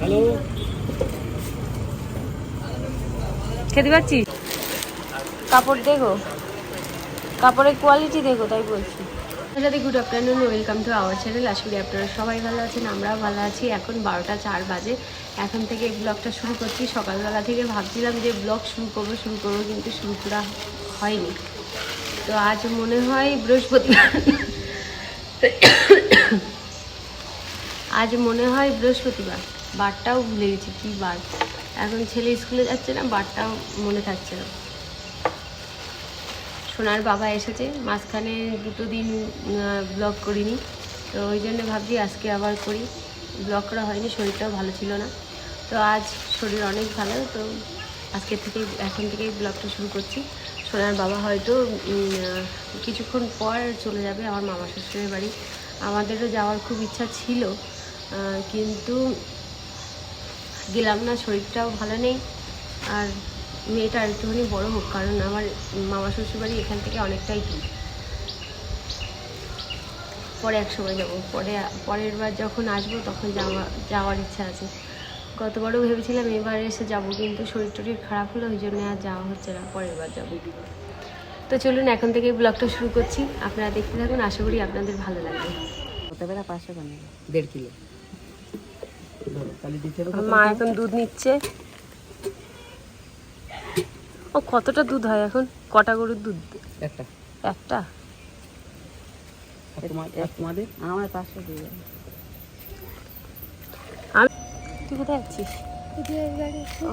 Hello খেতে পাচ্ছিস? কাপড় দেখো। কাপড়ের কোয়ালিটি দেখো তাই বলছি। সাথে good afternoon welcome to our channel আশা করি আপনারা সবাই ভালো আছেন আমরাও ভালো আছি। এখন বারোটা চার বাজে। এখন থেকে এই ব্লগটা শুরু করছি। সকালবেলা থেকে ভাবছিলাম যে ব্লগ শুরু করব শুরু করব কিন্তু শুরু করা হয়নি। তো আজ মনে হয় বৃহস্পতিবার। আজ মনে হয় বৃহস্পতিবার। বারটাও ভুলে গেছি কী বার। এখন ছেলে স্কুলে যাচ্ছে না, বারটাও মনে থাকছে না। সোনার বাবা এসেছে, মাঝখানে দুটো দিন ব্লগ করিনি। তো ওই জন্য ভাবছি আজকে আবার করি। ব্লগ করা হয়নি, শরীরটাও ভালো ছিল না। তো আজ শরীর অনেক ভালো, তো আজকে থেকে এখন থেকেই ব্লগটা শুরু করছি। সোনার বাবা হয়তো কিছুক্ষণ পর চলে যাবে আমার মামা শ্বশুরের বাড়ি। আমাদেরও যাওয়ার খুব ইচ্ছা ছিল কিন্তু গেলাম না, শরীরটাও ভালো নেই। আর মেয়েটা একটুখানি বড় হোক, কারণ আমার মামা শ্বশুর বাড়ি এখান থেকে অনেকটাই দূর। পরে এক সময় যাব, পরে, পরের বার যখন আসব, তখন যাওয়া, যাওয়ার ইচ্ছা আছে। গতবারও ভেবেছিলাম এবার এসে যাব কিন্তু শরীর টরীর খারাপ হলো ওই জন্য আর যাওয়া হচ্ছে না পরের বার যাব। তো চলুন এখন থেকে ব্লগটা শুরু করছি। আপনারা দেখতে থাকুন আশা করি আপনাদের ভালো লাগবে। পাঁচশো দেড় কিলো? মা এখন দুধ নিচ্ছে। ও কতটা দুধ হয় এখন? কটা গরুর দুধ? একটা। একটা? তোমাদের? আমার পাঁচশো দিয়ে তুই কোথায় যাচ্ছিস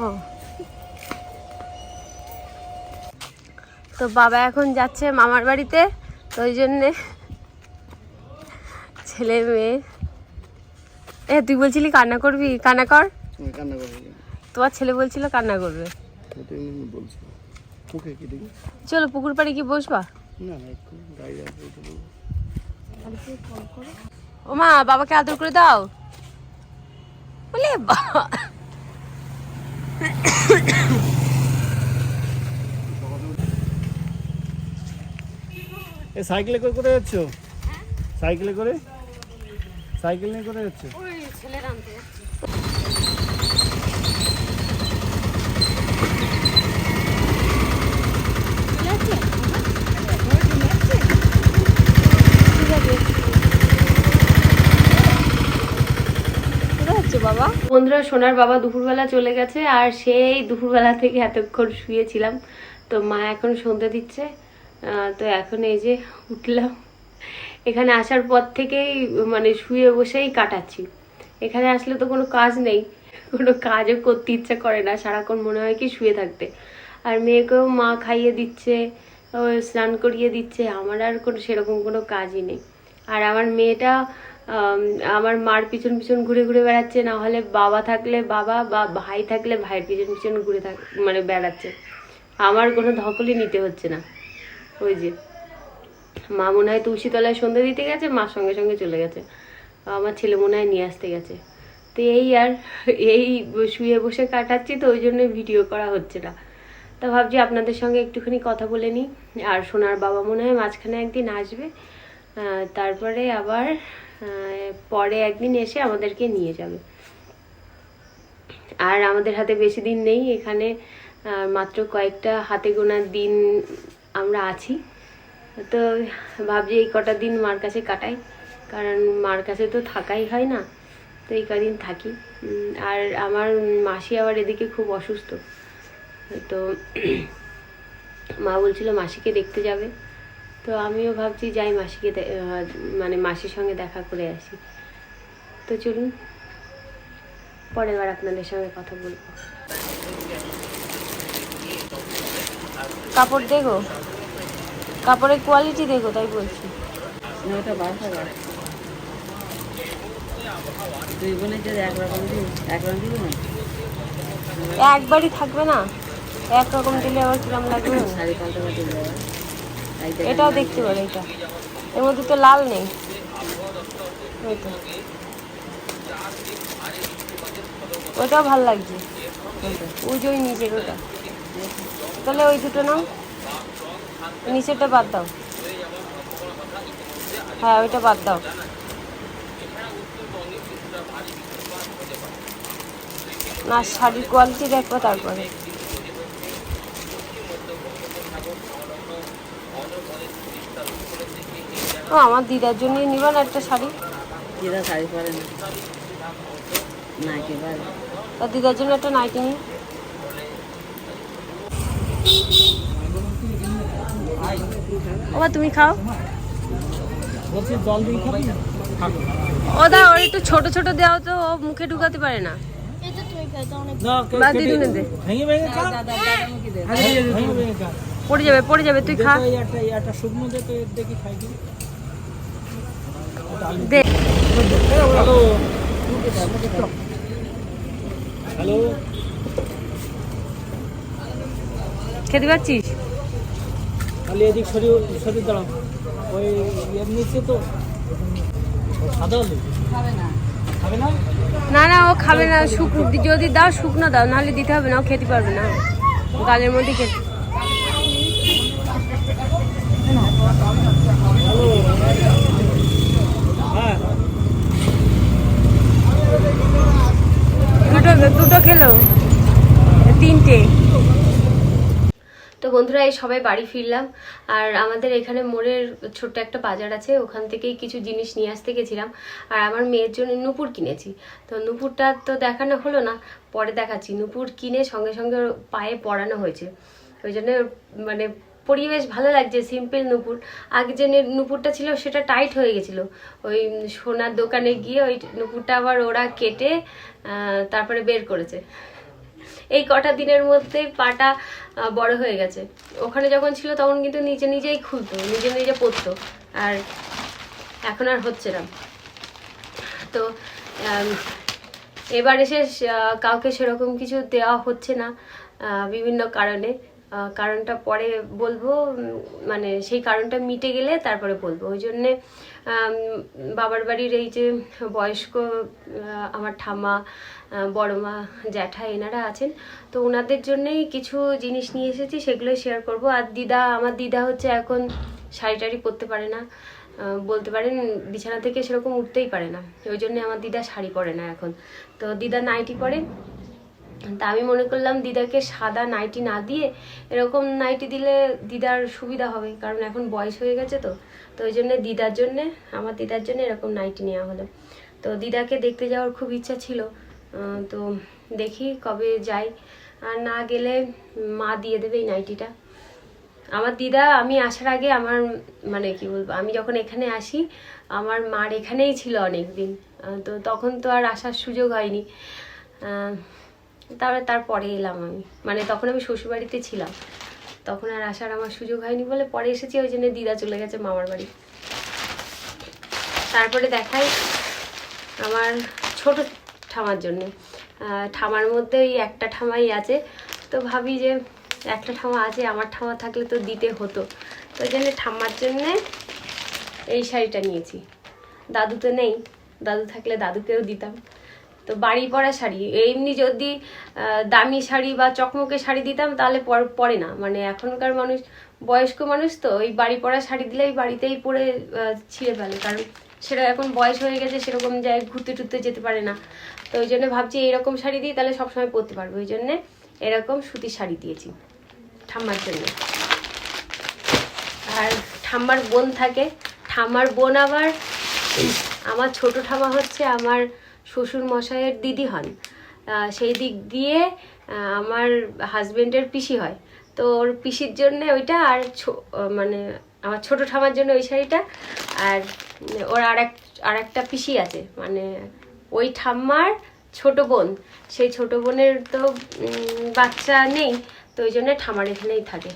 ও। তো বাবা এখন যাচ্ছে মামার বাড়িতে তো ওই জন্যে ছেলে মেয়ে। এ তুই বলছিলি কান্না করবি? কান্না কর। কেন? তোমার ছেলে বলছিল কান্না করবে। চলো পুকুর পাড়ে কি বসবা। ও মা বাবাকে আদর করে দাও। বলে এ সাইকেলে করে করে যাচ্ছ? সাইকেলে করে? সাইকেল নিয়ে করে যাচ্ছ। বাবা। বন্ধুরা, সোনার বাবা দুপুরবেলা চলে গেছে আর সেই দুপুরবেলা থেকে এতক্ষণ শুয়েছিলাম। তো মা এখন সন্ধ্যা দিচ্ছে তো এখন এই যে উঠলাম। এখানে আসার পর থেকেই মানে শুয়ে বসেই কাটাচ্ছি। এখানে আসলে তো কোনো কাজ নেই, কোনো কাজও করতে ইচ্ছা করে না, সারাক্ষণ মনে হয় কি শুয়ে থাকতে। আর মেয়েকেও মা খাইয়ে দিচ্ছে স্নান করিয়ে দিচ্ছে, আমার আর কোনো, সেরকম কোনো কাজই নেই। আর আমার মেয়েটা আমার মার পিছন পিছন ঘুরে ঘুরে বেড়াচ্ছে, না হলে বাবা থাকলে বাবা, বা ভাই থাকলে ভাইয়ের পিছন পিছন ঘুরে থাক মানে বেড়াচ্ছে। আমার কোনো ধকলই নিতে হচ্ছে না। ওই যে, মা মনে হয় তুলসীতলায় সন্ধে দিতে গেছে মার সঙ্গে সঙ্গে চলে গেছে। আমার ছেলে মনে হয় নিয়ে আসতে গেছে। তো এই আর, এই শুয়ে বসে কাটাচ্ছি তো, ওই জন্য ভিডিও করা হচ্ছে না। তা ভাবছি আপনাদের সঙ্গে একটুখানি কথা বলে নিই। আর সোনার বাবা মনে হয় মাঝখানে একদিন আসবে তারপরে আবার পরে একদিন এসে আমাদেরকে নিয়ে যাবে। আর আমাদের হাতে বেশি দিন নেই, এখানে মাত্র কয়েকটা হাতে গোনার দিন আমরা আছি। তো ভাবছি এই কটা দিন মার কাছে কাটাই, কারণ মার কাছে তো থাকাই হয় না, তো এই কদিন থাকি। আর আমার মাসি আবার এদিকে খুব অসুস্থ। তো মা বলছিল মাসিকে দেখতে যাবে। তো আমিও ভাবছি যাই মাসিকে মানে মাসির সঙ্গে দেখা করে আসি। তো চলুন পরের বার আপনাদের সঙ্গে কথা বলব। কাপড় দেখো। কাপড়ের কোয়ালিটি দেখো তাই বলছি। না ওটা বাসা গাছ। দুই বোনের যদি একরকম দিই একরকম দিবি না? একবারই থাকবে না? একরকম দিলে আবার কিরম লাগবে? শাড়ি পাল্টে এটাও দেখতে পারে, এটা। এর মধ্যে তো লাল নেই। ওটাও ভালো লাগছে। ওই যে ওই নিচের ওটা। তাহলে ওই দুটো নাও। নিচেরটা বাদ দাও। হ্যাঁ ওইটা বাদ দাও। না, শাড়ির কোয়ালিটি দেখব তারপরে। ও আমার দিদার জন্য নিবা না একটা শাড়ি দিদা শাড়ি পরে না না একেবারে আর দিদার জন্য একটা নাইটি নিই ওবা তুমি খাও বলছি জল দিয়ে খাবি ও দা ওর একটু ছোট ছোট দেওয়া তো ও মুখে ঢুকাতে পারে না না বা দিদুনে দে ভেঙে ভেঙে খা দাদা দাদা মুখে দে ভেঙে ভেঙে খা পড়ে যাবে পড়ে যাবে তুই খা। একটা শুকনো দে তো দেখি খাই দিই দে। হ্যালো। হ্যালো। খেতে পাচ্ছিস? খালি এদিক সরিয়ে সরিয়ে দাঁড়াও। ওই এর নিচে তো। সাদা আলু খাবে না খাবে না? না না ও খাবে না শুকনো। যদি দাও শুকনো দাও নাহলে দিতে হবে না ও খেতে পারবে না। গালের মধ্যে খেতে খেলো তিনটে। তো বন্ধুরা, এই সবাই বাড়ি ফিরলাম। আর আমাদের এখানে মোড়ের ছোট্ট একটা বাজার আছে, ওখান থেকেই কিছু জিনিস নিয়ে আসতে গেছিলাম। আর আমার মেয়ের জন্য নুপুর কিনেছি। তো নুপুরটা তো দেখানো হলো না, পরে দেখাচ্ছি। নুপুর কিনে সঙ্গে সঙ্গে পায়ে পরানো হয়েছে। ওই জন্য মানে পরিবেশ ভালো লাগছে সিম্পল নুপুর। আগে যে নুপুরটা ছিল সেটা টাইট হয়ে গেছিল। ওই সোনার দোকানে গিয়ে ওই নুপুরটা আবার ওরা কেটে তারপরে বের করেছে। এই কটা দিনের মধ্যে পাটা বড় হয়ে গেছে। ওখানে যখন ছিল তখন কিন্তু নিজে নিজেই খুলতো, নিজে নিজে পড়তো আর এখন আর হচ্ছে না। তো এবার এসে কাউকে সেরকম কিছু দেওয়া হচ্ছে না বিভিন্ন কারণে। কারণটা পরে বলব মানে সেই কারণটা মিটে গেলে তারপরে বলব। ওই জন্যে বাবার বাড়ির এই যে বয়স্ক আমার ঠাম্মা আহ, বড় মা জ্যাঠা এনারা আছেন তো ওনাদের জন্যেই কিছু জিনিস নিয়ে এসেছি সেগুলোই শেয়ার করব। আর দিদা আমার দিদা হচ্ছে এখন শাড়ি টাড়ি পরতে পারে না। বলতে পারেন বিছানা থেকে সেরকম উঠতেই পারে না। ওই জন্য আমার দিদা শাড়ি পরে না এখন। তো দিদা নাইটি পরে। তা আমি মনে করলাম দিদাকে সাদা নাইটি না দিয়ে এরকম নাইটি দিলে দিদার সুবিধা হবে, কারণ এখন বয়স হয়ে গেছে তো। তো ওই জন্যে দিদার জন্যে, আমার দিদার জন্য এরকম নাইটি নেওয়া হলো। তো দিদাকে দেখতে যাওয়ার খুব ইচ্ছা ছিল। তো দেখি কবে যাই। আর না গেলে মা দিয়ে দেবে এই নাইটিটা আমার দিদা, আমি আসার আগে আমার মানে কি বলব, আমি যখন এখানে আসি, আমার মার এখানেই ছিল অনেক দিন তো তখন তো আর আসার সুযোগ হয়নি। তারপরে তারপরে এলাম আমি। মানে তখন আমি শ্বশুরবাড়িতে ছিলাম। তখন আর আসার আমার সুযোগ হয়নি বলে পরে এসেছি, ওই জন্য দিদা চলে গেছে মামার বাড়ি। তারপরে দেখাই আমার ছোট ঠামার জন্য। ঠামার মধ্যে ওই একটা ঠামাই আছে। তো ভাবি যে একটা ঠামা আছে, আমার ঠামা থাকলে তো দিতে হতো। তো ওই জন্য ঠাম্মার জন্যে এই শাড়িটা নিয়েছি। দাদু তো নেই, দাদু থাকলে দাদুকেও দিতাম। তো বাড়ি পরা শাড়ি। এমনি যদি দামি শাড়ি বা চকমকে শাড়ি দিতাম, তাহলে পর- না। মানে এখনকার মানুষ, বয়স্ক মানুষ তো, ওই বাড়ি পরা শাড়ি দিলেই বাড়িতেই পরে ছিঁড়ে ফেলে। কারণ সেটা এখন বয়স হয়ে গেছে, সেরকম জায়গায় ঘুরতে টুরতে যেতে পারে না। তো ওই জন্য ভাবছি এরকম শাড়ি দিই, তাহলে সবসময় পরতে পারব। ওই জন্যে এরকম সুতির শাড়ি দিয়েছি ঠাম্মার জন্য। আর ঠাম্মার বোন থাকে। ঠাম্মার বোন আবার, আমার ছোট ঠামা হচ্ছে আমার শ্বশুর মশাইয়ের দিদি হন। সেই দিক দিয়ে আমার হাজবেন্ডের পিসি হয়। তো ওর পিসির জন্যে ওইটা আর মানে আমার ছোট ঠামার জন্য ওই শাড়িটা। আর ওর আর এক আর একটা পিসি আছে। মানে ওই ঠাম্মার ছোট বোন। সেই ছোট বোনের তো বাচ্চা নেই। তো ওই জন্য ঠামার এখানেই থাকে।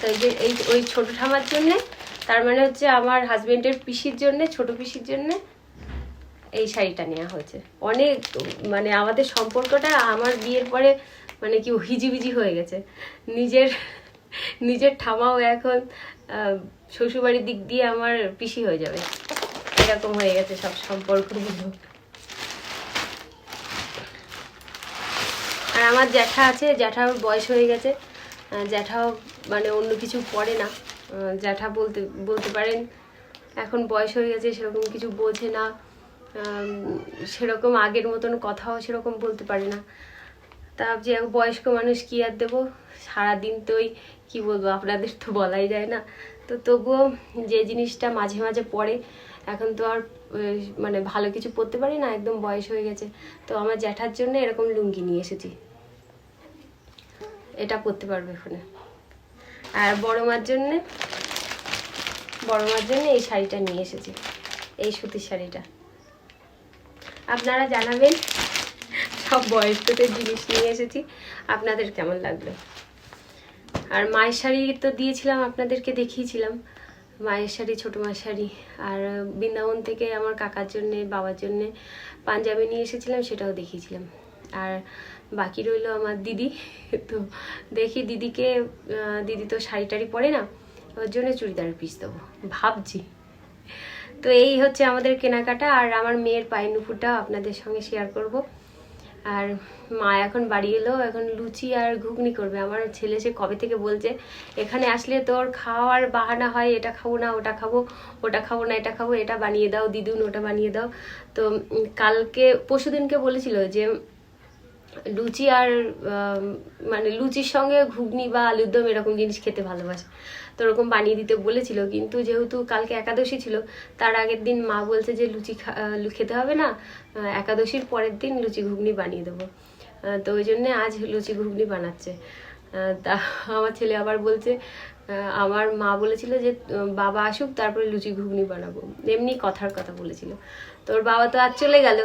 তো এই যে, এই, ওই ছোটো ঠামার জন্যে, তার মানে হচ্ছে আমার হাজবেন্ডের পিসির জন্যে, ছোট পিসির জন্য এই শাড়িটা নেওয়া হয়েছে। অনেক মানে আমাদের সম্পর্কটা আমার বিয়ের পরে মানে কি হিজিবিজি হয়ে গেছে। নিজের নিজের ঠামাও এখন শ্বশুরবাড়ির দিক দিয়ে আমার পিসি হয়ে যাবে। এরকম হয়ে গেছে সব সম্পর্কগুলো। আর আমার জ্যাঠা আছে, জ্যাঠার বয়স হয়ে গেছে। জ্যাঠাও মানে অন্য কিছু পড়ে না। জ্যাঠা বলতে বলতে পারেন, এখন বয়স হয়ে গেছে, সেরকম কিছু বোঝে না। সেরকম আগের মতন কথাও সেরকম বলতে পারি না। তা যে এক বয়স্ক মানুষ কি আর দেবো? সারাদিন তো ওই কী বলব, আপনাদের তো বলাই যায় না। তো তবুও যে জিনিসটা মাঝে মাঝে পড়ে, এখন তো আর মানে ভালো কিছু পরতে পারি না, একদম বয়স হয়ে গেছে। তো আমার জ্যাঠার জন্য এরকম লুঙ্গি নিয়ে এসেছি। এটা পরতে পারবে এখানে। আর বড় মার জন্যে, বড় মার জন্য এই শাড়িটা নিয়ে এসেছি। এই সুতির শাড়িটা। আপনারা জানাবেন। সব বয়স্কদের জিনিস নিয়ে এসেছি। আপনাদের কেমন লাগল? আর মায়ের শাড়ি তো দিয়েছিলাম, আপনাদেরকে দেখিয়েছিলাম। মায়ের শাড়ি, ছোটো মায়ের শাড়ি। আর বৃন্দাবন থেকে আমার কাকার জন্যে, বাবার জন্যে পাঞ্জাবি নিয়ে এসেছিলাম, সেটাও দেখিয়েছিলাম। আর বাকি রইল আমার দিদি। তো দেখি দিদিকে দিদি তো শাড়ি টাড়ি পরে না, ওর জন্য চুড়িদার পিস দেবো। ভাবছি। তো এই হচ্ছে আমাদের কেনাকাটা, আর আমার মেয়ের পায়ের নুপুরটা আপনাদের সঙ্গে শেয়ার করব। আর মা এখন বাড়ি এলো, এখন লুচি আর ঘুগনি করবে। আমার ছেলে সে কবে থেকে বলছে, এখানে আসলে তোর খাওয়ার বাহানা হয়, এটা খাব না, ওটা খাব ওটা খাব না, এটা খাব, এটা বানিয়ে দাও, দিদুন, ওটা বানিয়ে দাও। তো কালকে পরশুদিনকে বলেছিল যে, লুচি আর মানে লুচির সঙ্গে ঘুগনি বা আলুর দম এরকম জিনিস খেতে ভালোবাসে। তো ওরকম বানিয়ে দিতে বলেছিল। কিন্তু যেহেতু কালকে একাদশী ছিল, তার আগের দিন মা বলছে যে লুচি খা- খেতে হবে না একাদশীর পরের দিন লুচি ঘুগনি বানিয়ে দেবো। তো ওই জন্যে আজ লুচি ঘুগনি বানাচ্ছে। তা আমার ছেলে আবার বলছে আমার মা বলেছিল যে বাবা আসুক, তারপরে লুচি ঘুগনি বানাবো। এমনি কথার কথা বলেছিল। তোর বাবা তো আজ চলে গেল।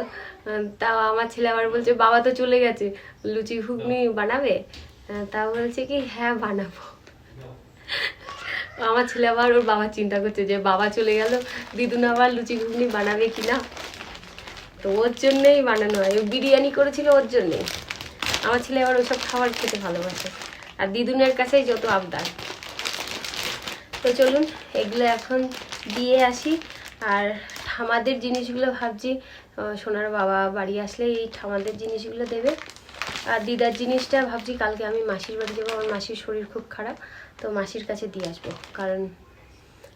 তাও আমার ছেলে আবার বলছে, বাবা তো চলে গেছে, লুচি ঘুগনি বানাবে? তা বলছে কি হ্যাঁ বানাবো। আমার ছেলে আবার ওর বাবা চিন্তা করছে যে বাবা চলে গেল, দিদুন আবার লুচি ঘুগনি বানাবে কি না তো ওর জন্যেই বানানো হয়। ও বিরিয়ানি করেছিল ওর জন্যেই আমার ছেলে আবার ওসব খাবার খেতে ভালোবাসে। আর দিদুনের কাছেই যত আবদার। তো চলুন, এগুলো এখন দিয়ে আসি। আর ঠামাদের জিনিসগুলো ভাবছি। সোনার বাবা বাড়ি আসলে এই ঠামাদের জিনিসগুলো দেবে। আর দিদার জিনিসটা ভাবছি কালকে আমি মাসির বাড়ি যাব। আমার মাসির শরীর খুব খারাপ, তো মাসির কাছে দিয়ে আসব। কারণ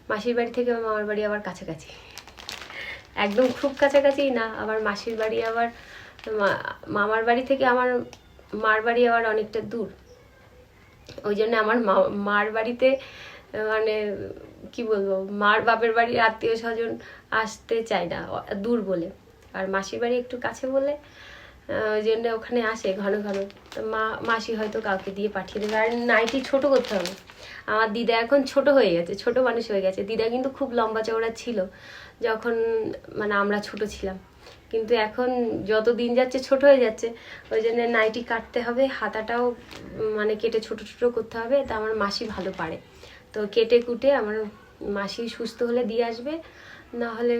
মাসির বাড়ি থেকে মামার বাড়ি আবার কাছাকাছি। একদম খুব কাছাকাছি না, আবার মাসির বাড়ি আবার মামার বাড়ি থেকে আমার মার বাড়ি আবার অনেকটা দূর। ওই জন্য আমার মার বাড়িতে মানে কি বলব, মার বাপের বাড়ির আত্মীয় স্বজন আসতে চায় না, দূর বলে। আর মাসির বাড়ি একটু কাছে বলে ওই জন্য ওখানে আসে ঘন ঘন। মা, মাসি হয়তো কাউকে দিয়ে পাঠিয়ে দেবে। আর নাইটি ছোট করতে হবে। আমার দিদা এখন ছোট হয়ে গেছে, ছোট মানুষ হয়ে গেছে। দিদা কিন্তু খুব লম্বা চওড়া ছিল যখন মানে আমরা ছোট ছিলাম। কিন্তু এখন যত দিন যাচ্ছে ছোট হয়ে যাচ্ছে। ওই জন্য নাইটি কাটতে হবে, হাতাটাও মানে কেটে ছোট ছোট করতে হবে। তা আমার মাসি ভালো পারে। তো কেটে কুটে আমার মাসি সুস্থ হলে দিয়ে আসবে। না হলে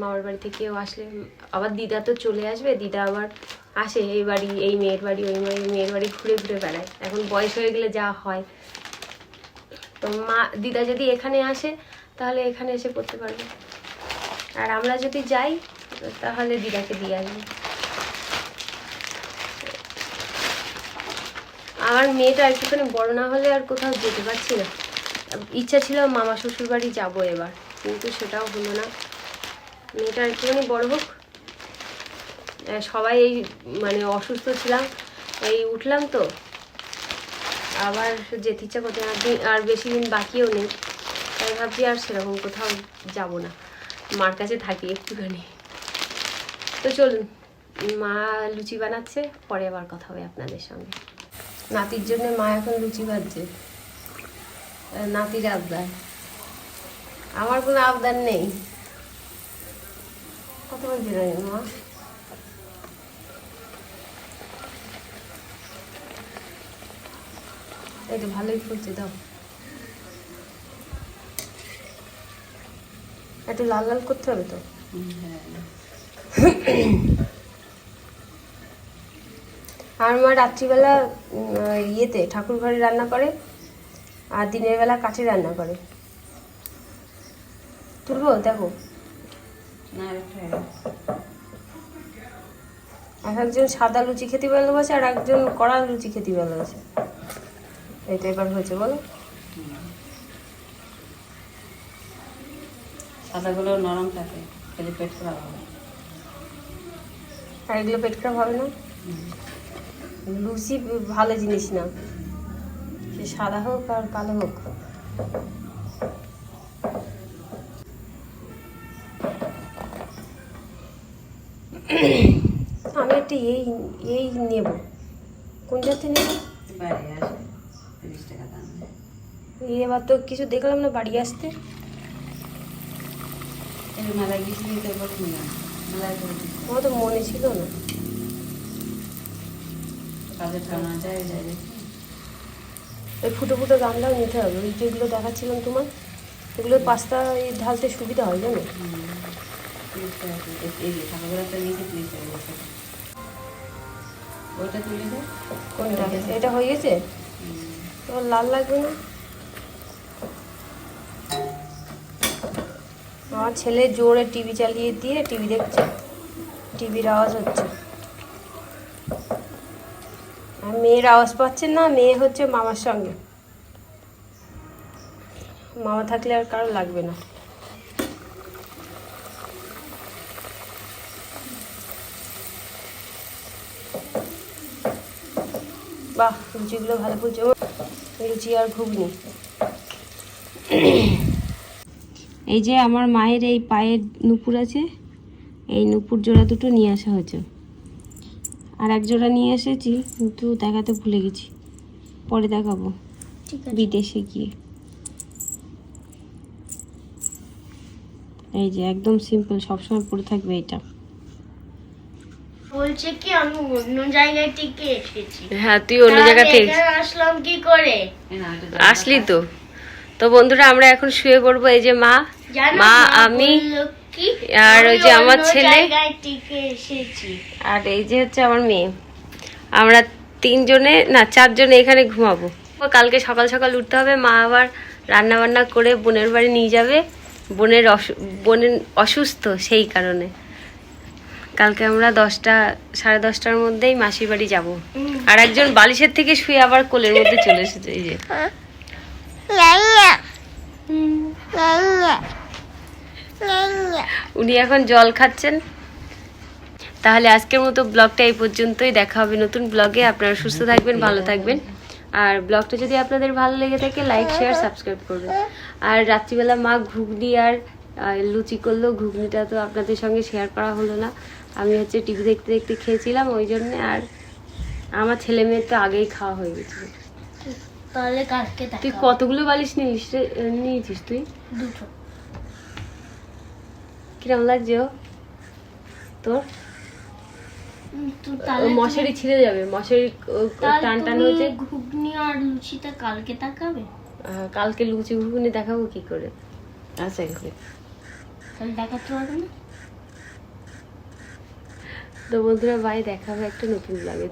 মামার বাড়ি থেকে কেউ আসলে, আবার দিদা তো চলে আসবে, দিদা আবার আসে এই বাড়ি, এই মেয়ের বাড়ি, ওই মেয়ের মেয়ের বাড়ি ঘুরে ঘুরে বেড়ায়। এখন বয়স হয়ে গেলে যা হয়। তো মা, দিদা যদি এখানে আসে, তাহলে এখানে এসে পড়তে পারবে। আর আমরা যদি যাই, তাহলে দিদাকে দিয়ে আসব। আমার মেয়েটা একটুখানি বড় না হলে আর কোথাও যেতে পারছি না। ইচ্ছা ছিল মামা শ্বশুর বাড়ি যাব এবার। কিন্তু সেটাও হলো না। মেয়েটা একটুখানি বড় হোক। সবাই এই মানে অসুস্থ ছিলাম, এই উঠলাম তো। আবার যেতে ইচ্ছা করতে আর বেশি দিন বাকিও নেই। তাই ভাবছি আর সেরকম কোথাও যাব না। মার কাছে থাকি একটুখানি। তো চলুন, মা লুচি বানাচ্ছে, পরে আবার কথা হবে আপনাদের সঙ্গে। নাতির জন্য মা এখন লুচি বাজছে নাতির আবদার। আমার কোনো আবদার নেই। কত বলছি মা? তো ভালোই ফুলছে, দাও। একটু লাল লাল করতে হবে তো? আর মা রাত্রিবেলা ইয়েতে ঠাকুর ঘরে রান্না করে, আর দিনের বেলা কাঠে রান্না করে। তুলবো দেখো। এক একজন সাদা লুচি খেতে ভালোবাসে আর একজন কড়া লুচি খেতে ভালোবাসে। এটা এবার হয়েছে বলো। সাদাগুলো নরম থাকে খেলে পেট খারাপ হবে। আর এগুলো পেট খারাপ হবে না? লুচি ভালো জিনিস না। সে সাদা হোক আর কালো হোক। একটা এই এই নেব কোন জাতি নেব এবার তো কিছু দেখলাম না বাড়ি আসতে। আমার তো মনে ছিল না। ওই ফুটো ফুটো গামলাও নিতে হবে ওই যেগুলো দেখাচ্ছিলাম তোমার এগুলো পাস্তা ঢালতে সুবিধা হয় জানো ওইটা তুলে দে। কোনটা? এটা হয়ে গেছে। এবার লাল লাগবে না? আমার ছেলে জোরে টিভি চালিয়ে দিয়ে টিভি দেখছে। টিভির আওয়াজ হচ্ছে। আর মেয়ের আওয়াজ পাচ্ছে না মেয়ে হচ্ছে মামার সঙ্গে। মামা থাকলে আর কারও লাগবে না। বাহ লুচিগুলো ভালো ফুলছে। লুচি আর ঘুগনি। এই যে আমার মায়ের এই পায়ের নুপুর আছে এই নুপুর জোড়া দুটো নিয়ে আসা হয়েছে। আর এক জোড়া নিয়ে এসেছি কিন্তু দেখাতে ভুলে গেছি। পরে দেখাবো বিদেশে গিয়ে। এই যে একদম সিম্পল সবসময় পরে থাকবে এটা। বলছে কি আমি অন্য জায়গায় থেকে এসেছি। হ্যাঁ তুই অন্য জায়গা থেকে আসলাম কি করে? আসলি তো। তো বন্ধুরা আমরা এখন শুয়ে পড়ব এই যে মা মা আমি আর ওই যে আমার ছেলে। আর এই যে হচ্ছে আমার মেয়ে। আমরা তিনজনে না চারজনে এখানে ঘুমাবো। কালকে সকাল সকাল উঠতে হবে মা আবার রান্না বান্না করে বোনের বাড়ি নিয়ে যাবে। বোনের অসু- বোনের অসুস্থ সেই কারণে। কালকে আমরা দশটা সাড়ে দশটার মধ্যেই মাসির বাড়ি যাব। আর একজন বালিশের থেকে শুয়ে আবার কোলের মধ্যে চলে এসেছে এই যে। উনি এখন জল খাচ্ছেন। তাহলে আজকের মতো ব্লগটা এই পর্যন্তই। দেখা হবে নতুন ব্লগে। আপনারা সুস্থ থাকবেন ভালো থাকবেন। আর ব্লগটা যদি আপনাদের ভালো লেগে থাকে লাইক শেয়ার সাবস্ক্রাইব করবেন। আর রাত্রিবেলা মা ঘুগনি আর লুচি করল ঘুগনিটা তো আপনাদের সঙ্গে শেয়ার করা হলো না। আমি হচ্ছে টিভি দেখতে দেখতে খেয়েছিলাম ওই জন্যে আর আমার ছেলে মেয়ের তো আগেই খাওয়া হয়ে গেছিল তাহলে কালকে তুই কতগুলো বালিশ নিস নিয়েছিস তুই? দুটো। কিরম লাগছে? তোর? মশারি ছিঁড়ে যাবে মশারি টান টান হয়েছে। ঘুগনি আর লুচিটা কালকে তাকাবে কালকে লুচি ঘুগনি দেখাবো কি করে? আচ্ছা তো বন্ধুরা বাই দেখাবে একটা নতুন লাগে